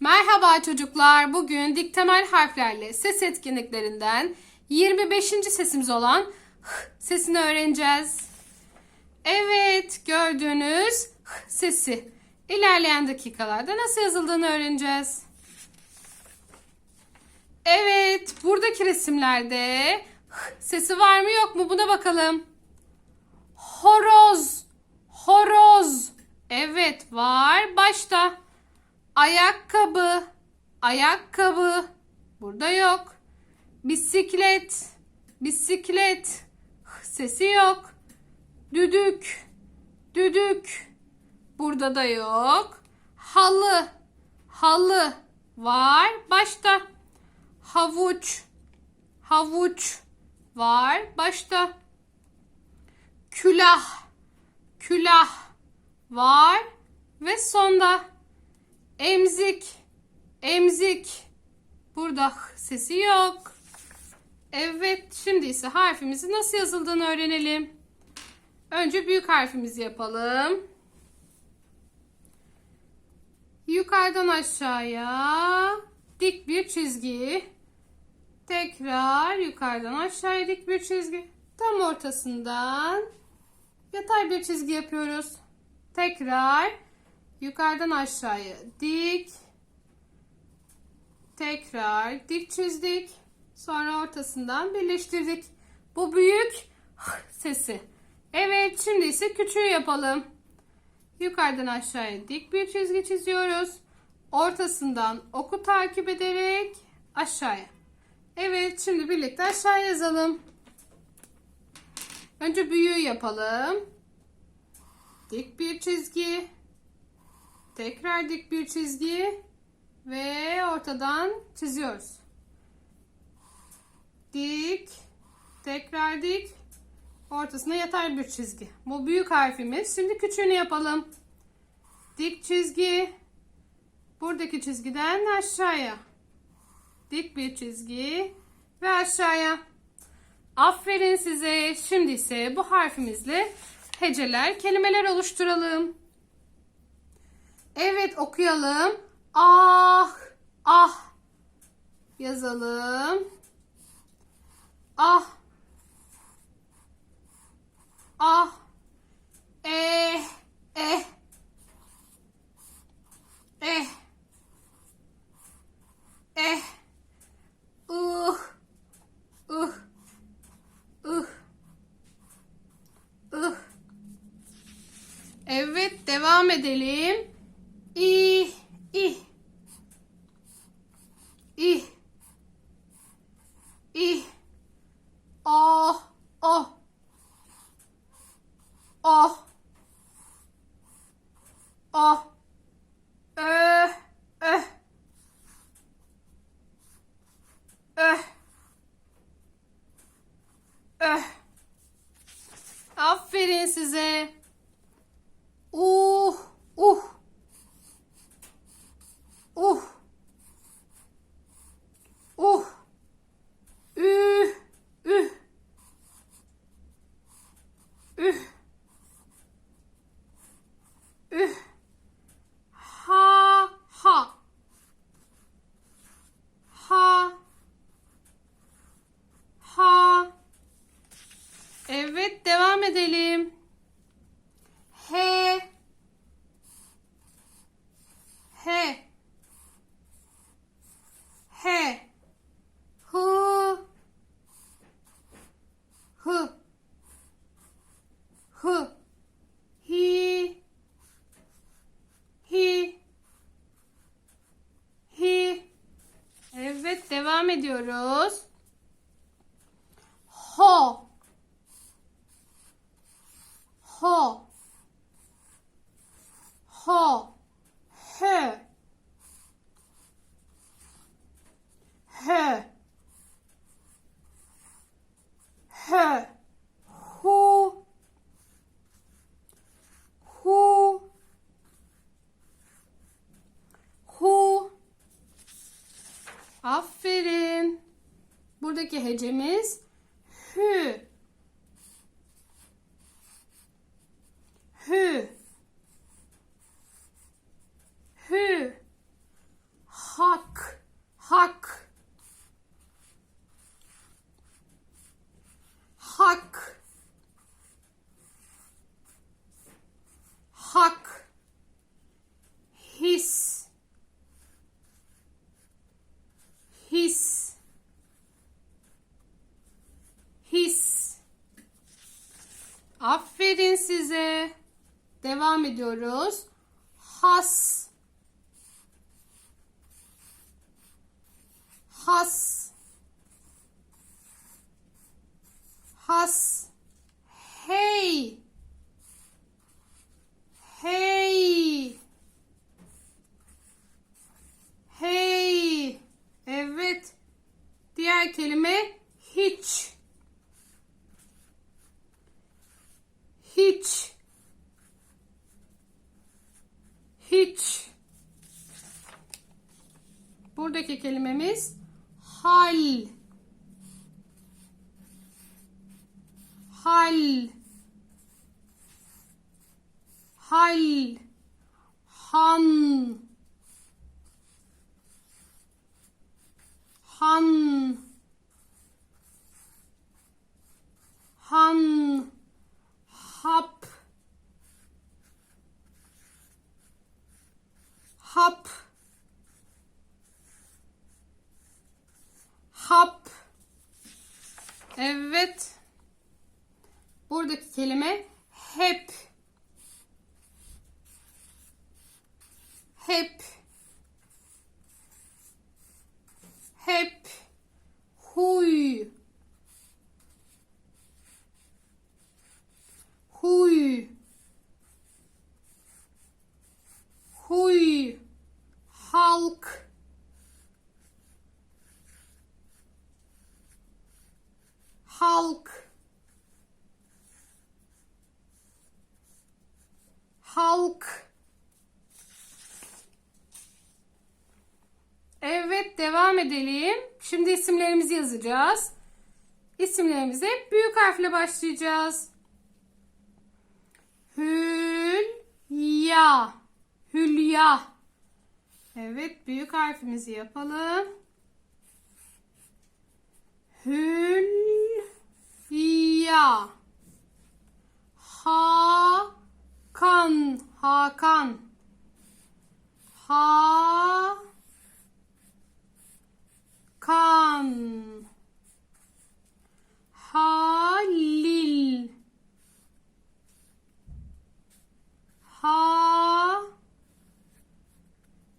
Merhaba çocuklar. Bugün diktemel harflerle ses etkinliklerinden 25. sesimiz olan h sesini öğreneceğiz. Evet, gördüğünüz h sesi ilerleyen dakikalarda nasıl yazıldığını öğreneceğiz. Evet, buradaki resimlerde h sesi var mı yok mu buna bakalım. Horoz, horoz. Evet, var başta. Ayakkabı, ayakkabı. Burada yok. Bisiklet, bisiklet. Sesi yok. Düdük, düdük. Burada da yok. Halı, halı. Var başta. Havuç, havuç. Var başta. Külah, külah. Var ve sonda. Emzik, emzik. Burada sesi yok. Evet, şimdi ise harfimizin nasıl yazıldığını öğrenelim. Önce büyük harfimizi yapalım. Yukarıdan aşağıya dik bir çizgi. Tekrar yukarıdan aşağıya dik bir çizgi. Tam ortasından yatay bir çizgi yapıyoruz. Tekrar yukarıdan aşağıya dik. Tekrar dik çizdik. Sonra ortasından birleştirdik. Bu büyük sesi. Evet şimdi ise küçüğü yapalım. Yukarıdan aşağıya dik bir çizgi çiziyoruz. Ortasından oku takip ederek aşağıya. Evet şimdi birlikte aşağı yazalım. Önce büyüğü yapalım. Dik bir çizgi. Tekrar dik bir çizgi ve ortadan çiziyoruz. Dik, tekrar dik, ortasına yatay bir çizgi. Bu büyük harfimiz. Şimdi küçüğünü yapalım. Dik çizgi, buradaki çizgiden aşağıya. Dik bir çizgi ve aşağıya. Aferin size. Şimdi ise bu harfimizle heceler, kelimeler oluşturalım. Evet okuyalım. Ah, ah. Yazalım. Ah. Ah. Eh, eh. Eh. Eh. Uh. Uh. Uh. Uh. Evet devam edelim. İ, i. İ. İ. O, o. O. O. Ö, ö. Ö. Ö. Aferin size. Uh. Uh. Uh. Devam ediyoruz. Ho. Ho. He. He. He. Hu. Hu. Hu. Aferin. Buradaki hecemiz hü. Devam ediyoruz. Has. Has. Has. Hey. Hey. Hey. Evet. Diğer kelime hiç. Hiç. Hiç. Buradaki kelimemiz hal. Hal. Hal. Han. Han. Han. Hap. Hap. Hap. Evet. Buradaki kelime hep. Hep. Halk. Halk. Evet devam edelim. Şimdi isimlerimizi yazacağız. İsimlerimize büyük harfle başlayacağız. Hülya. Hülya. Evet büyük harfimizi yapalım. Hülya. Hakan. Hakan. Ha kan halil ha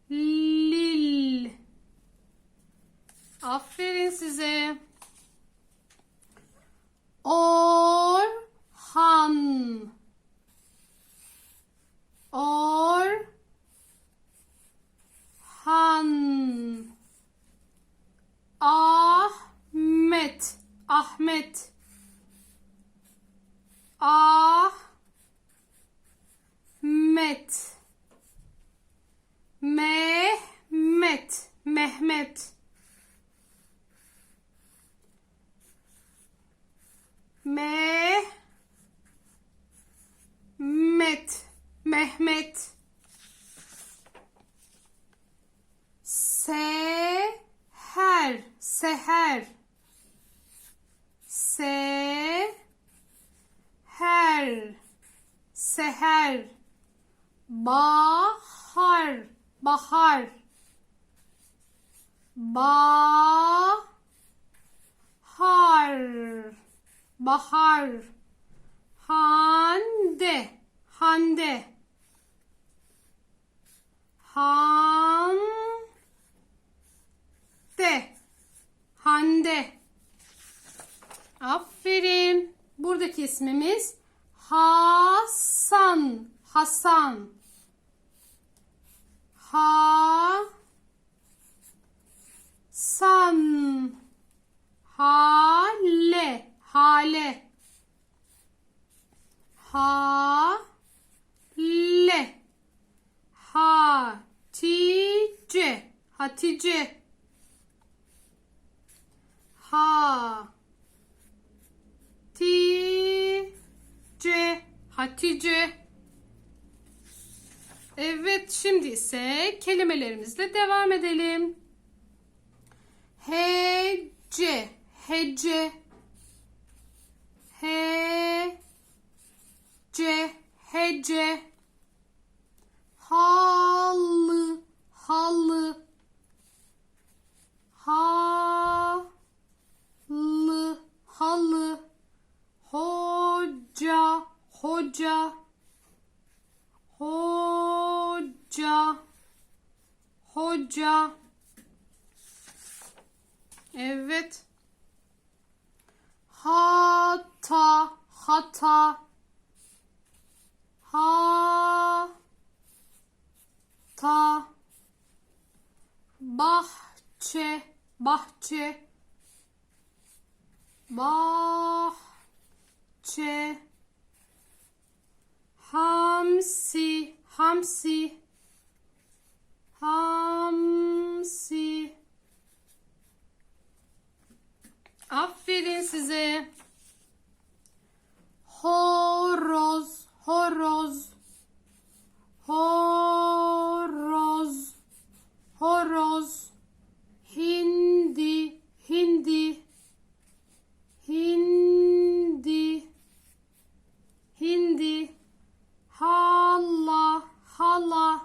lil aferin size orhan. Orhan. Ahmet. Ahmet. Ahmet. Mehmet. Mehmet Mehmet Mehmet. Se Seher, seher. Seher, seher. Bahar, bahar. Bahar, bahar. Hande, hande. Hande. Hande. Hande. Aferin. Buradaki ismimiz Hasan. Hasan. Ha san hale hale ha le hatice hatice Ha. Ti. Ce. Hatice. Evet şimdi ise kelimelerimizle devam edelim. Hece. Hece. He C hece halı halı halı halı hoca hoca hoca hoca. Evet. Hata, hata. Ha ta bahçe bahçe. Bahçe. Hamsi hamsi. Hamsi aferin size. Horoz horoz. Horoz horoz. Hindi hindi. Hindi hindi. Hala hala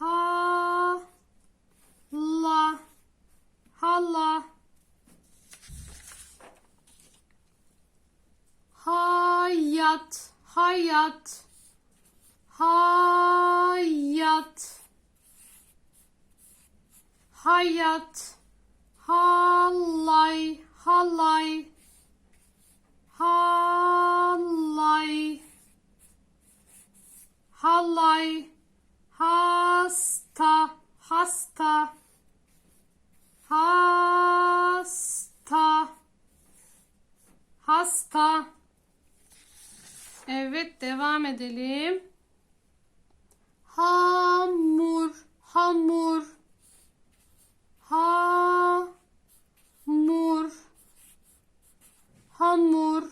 hala hayat hayat. Hayat. Hayat. Halay halay halay halay hasta hasta. Hasta. Hasta Evet devam edelim. Hamur, hamur. Hamur. Hamur.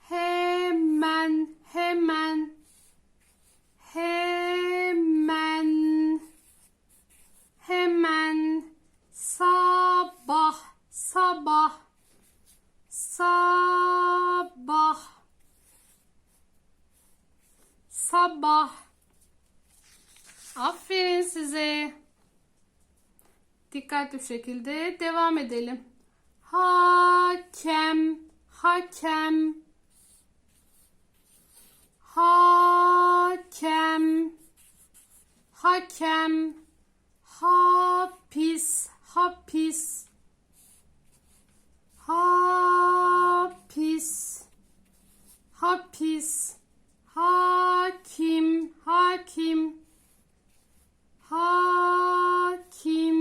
Hemen, hemen. Hemen. Hemen. Sabah, sabah. Sabah sabah. Aferin size. Dikkatli bir şekilde devam edelim. Hakem, hakem. Hakem. Hakem. Hapis, hapis. Hapis. Hapis. Hakim, hakim. Hakim.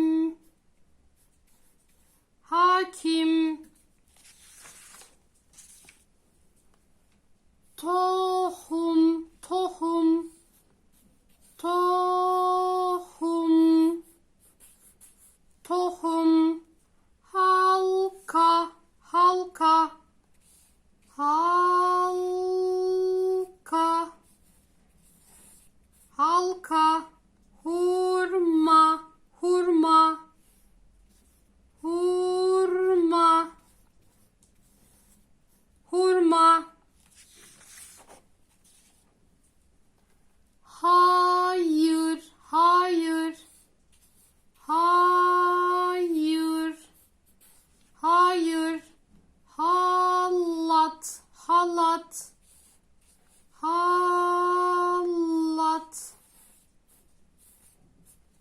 Hakim. Tohum, tohum. Halat. Halat.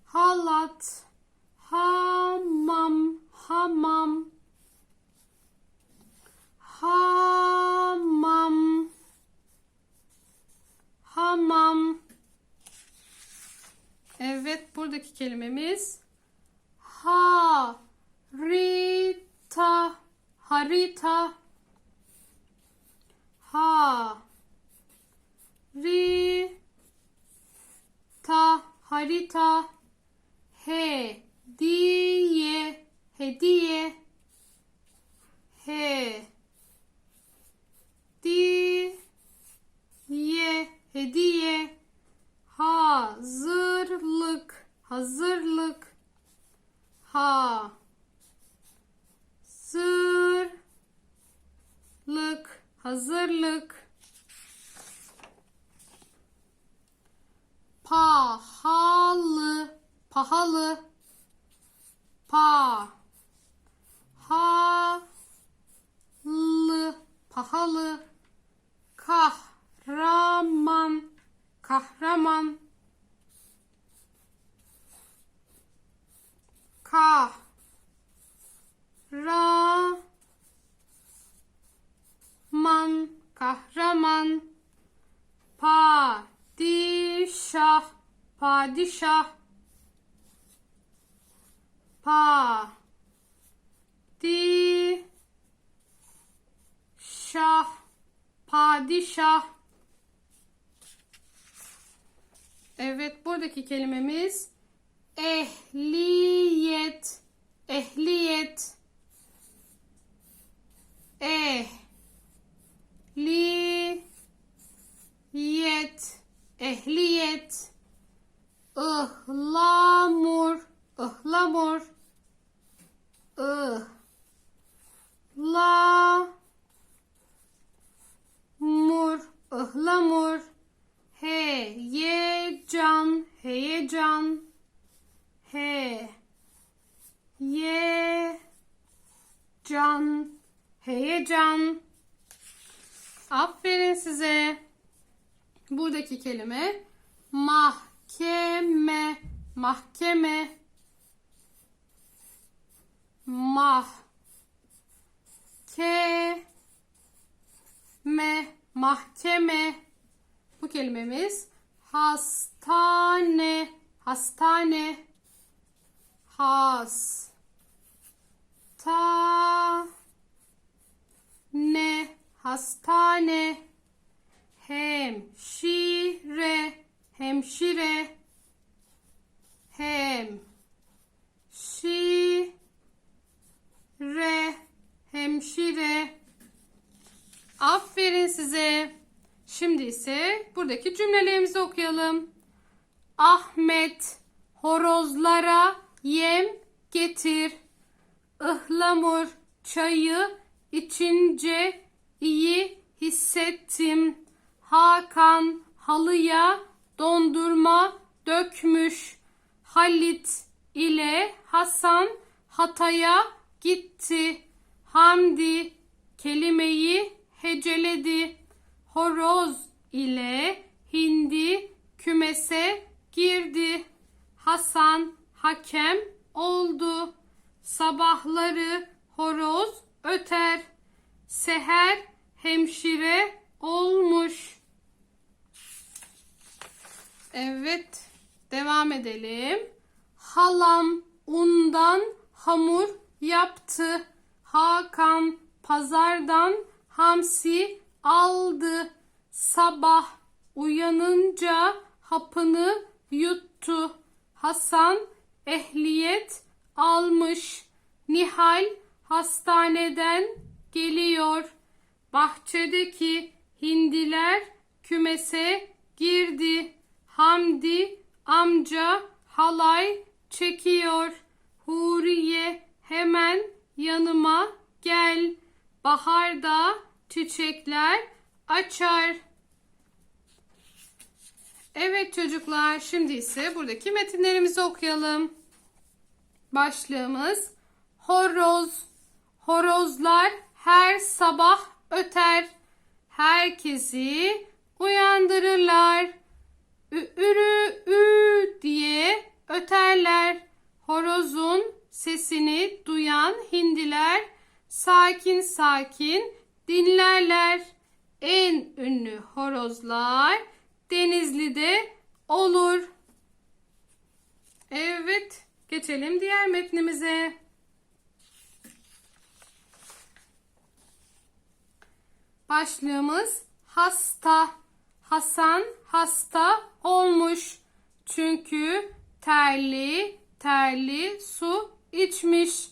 Halat. Hamam, hamam. Hamam. Hamam. Evet, buradaki kelimemiz harita. Harita. Ha. Ri. Ta. Harita. He. Diye. Hediye. He. Di. Ye. Hediye. Hazırlık. Hazırlık. Ha. Sırlık. Hazırlık. Pahalı. Pahalı. Pa. Ha. Lı. Pahalı. Kahraman. Kahraman. Ka. Kahraman. Padişah. Padişah. Pa. Di. Şah. Padişah. Evet buradaki kelimemiz ehliyet. Ehliyet. Eh. Li. Yet. Ehliyet. Ihlamur. Ihlamur. Ih. La. Mur. Ihlamur. Heyecan. Heyecan. He. Ye. Can. Heyecan. Aferin size. Buradaki kelime mahkeme. Mahkeme. Mah. Ke. Me. Mahkeme. Bu kelimemiz hastane. Hastane. Has. Ta. Ne. Hastane. Hemşire. Hemşire. Hem. Şi. Re. Hemşire. Aferin size. Şimdi ise buradaki cümlelerimizi okuyalım. Ahmet horozlara yem getir. Ihlamur çayı içince iyi hissettim. Hakan halıya dondurma dökmüş. Halit ile Hasan Hatay'a gitti. Hamdi kelimeyi heceledi. Horoz ile Hindi kümese girdi. Hasan hakem oldu. Sabahları horoz öter. Seher hemşire olmuş. Evet, devam edelim. Halam undan hamur yaptı. Hakan pazardan hamsi aldı. Sabah uyanınca hapını yuttu. Hasan ehliyet almış. Nihal hastaneden geliyor. Bahçedeki hindiler kümese girdi. Hamdi amca halay çekiyor. Huriye hemen yanıma gel. Baharda çiçekler açar. Evet çocuklar, şimdi ise buradaki metinlerimizi okuyalım. Başlığımız horoz. Horozlar her sabah öter. Herkesi uyandırırlar. Ürü ü diye öterler. Horozun sesini duyan hindiler sakin sakin dinlerler. En ünlü horozlar Denizli'de olur. Evet, geçelim diğer metnimize. Başlığımız hasta. Hasan hasta olmuş. Çünkü terli terli su içmiş.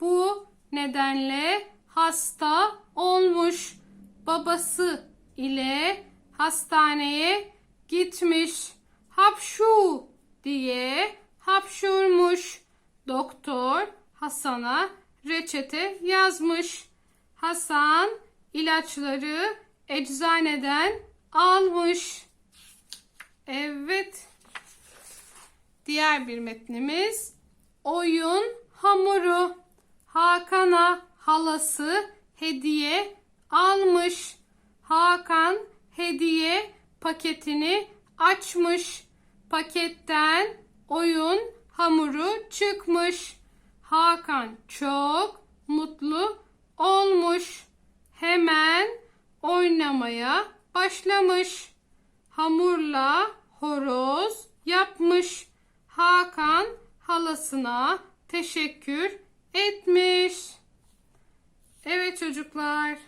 Bu nedenle hasta olmuş. Babası ile hastaneye gitmiş. Hapşu diye hapşurmuş. Doktor Hasan'a reçete yazmış. Hasan ilaçları eczaneden almış. Evet. Diğer bir metnimiz oyun hamuru. Hakan'a halası hediye almış. Hakan hediye paketini açmış. Paketten oyun hamuru çıkmış. Hakan çok mutlu olmuş. Hemen oynamaya başlamış. Hamurla horoz yapmış. Hakan halasına teşekkür etmiş. Evet çocuklar.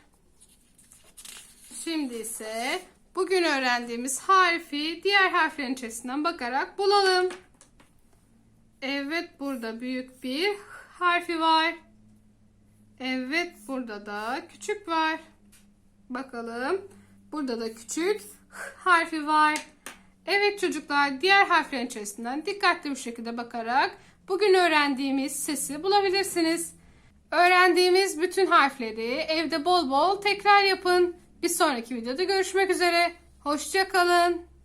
Şimdi ise bugün öğrendiğimiz harfi diğer harflerin içerisinden bakarak bulalım. Evet burada büyük bir harfi var. Evet burada da küçük var. Bakalım. Burada da küçük harfi var. Evet çocuklar diğer harflerin içerisinden dikkatli bir şekilde bakarak bugün öğrendiğimiz sesi bulabilirsiniz. Öğrendiğimiz bütün harfleri evde bol bol tekrar yapın. Bir sonraki videoda görüşmek üzere. Hoşçakalın.